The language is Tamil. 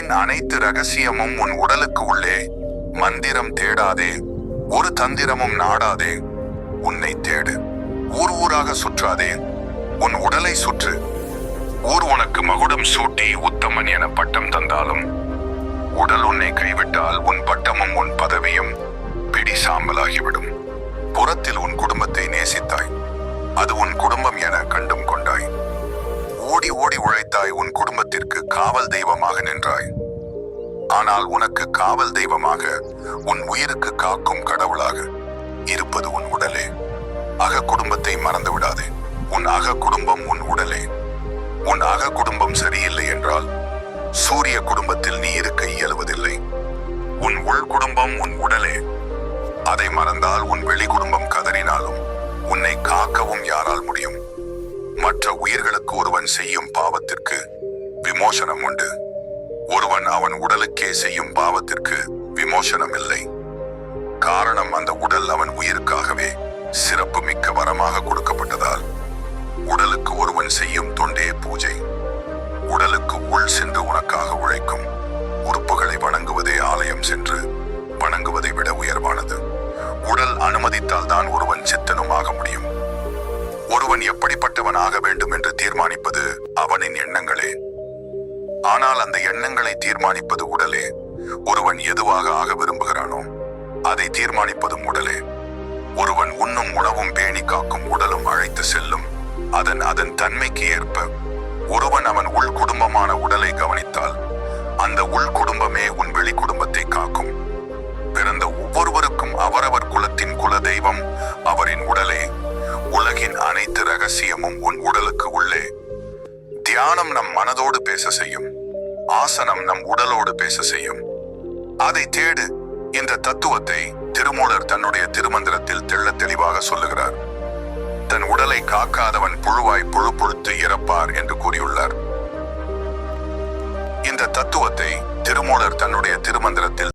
உலகின் அனைத்து ரகசியமும் உன் உடலுக்கு உள்ளே. மந்திரம் தேடாதே. ஒரு தந்திரமும் நாடாதே. உன்னை தேடு. ஊர் ஊராக சுற்றாதே. உன் உடலை சுற்று. ஊர் உனக்கு மகுடம் சூட்டி உத்தமன் என பட்டம் தந்தாலும். உடல் உன்னை கைவிட்டால் உன் பட்டமும் உன் பதவியும் பிடி சாம்பலாகிவிடும். புறத்தில் உன் குடும்பத்தை நேசித்தாய். அது உன் குடும்பம் என கண்டும் கொண்டாய். உழைத்தாய் உன் குடும்பத்திற்கு காவல் தெய்வமாக நின்றாய். ஆனால் உனக்கு காவல் தெய்வமாக உன் உயிருக்கு காக்கும் கடவுளாக இருப்பது உன் உடலே. அக குடும்பத்தை மறந்து விடாதே. உன் அக குடும்பம் உன் உடலே. உன் அக குடும்பம் சரியில்லை என்றால் சூரிய குடும்பத்தில் நீ இருக்க இயலுவதில்லை. உன் உள் குடும்பம் உன் உடலே. அதை மறந்தால் உன் வெளி குடும்பம் உயிர்களுக்கு ஒருவன் செய்யும் பாவத்திற்கு விமோசனம் உண்டு. ஒருவன் அவன் உடலுக்கே செய்யும் பாவத்திற்கு விமோசனம் இல்லை. காரணம் அந்த உடல் அவன் உயிருக்காகவே சிறப்பு மிக்க வரமாக கொடுக்கப்பட்டதால். உடலுக்கு ஒருவன் செய்யும் தொண்டே பூஜை. உடலுக்கு உள் சென்று உனக்காக உழைக்கும். உறுப்புகளை வணங்குவதே ஆலயம் சென்று வணங்குவதை விட உயர்வானது. உடல் அனுமதித்தால் தான் ஒருவன் சித்தனும் ஆக முடியும். ஒருவன் எப்படிப்பட்டவன் ஆக வேண்டும் என்று தீர்மானிப்பது அவனின் எண்ணங்களே. ஆனால் அந்த எண்ணங்களை தீர்மானிப்பது உடலே. ஒருவன் எதுவாக ஆக விரும்புகிறானோ அதை தீர்மானிப்பதும் உடலே. ஒருவன் உண்ணும் உணவும் பேணி காக்கும் உடலும் அழைத்து செல்லும். அதன் அதன் தன்மைக்கு ஏற்ப ஒருவன் அவன் உள் தெய்வம் அவரின் உடலே. உலகின் அனைத்து ரகசியமும் உன் உடலுக்கு உள்ளே. தியானம் நம் மனதோடு பேச செய்யும். ஆசனம் நம் உடலோடு பேச செய்யும். அதை தேடு. இந்த தத்துவத்தை திருமூலர் தன்னுடைய திருமந்திரத்தில் தெள்ள தெளிவாக சொல்லுகிறார். தன் உடலை காக்காதவன் புழுவாய் புழு பொழுத்து இறப்பார் என்று கூறியுள்ளார். இந்த தத்துவத்தை திருமூலர் தன்னுடைய திருமந்திரத்தில்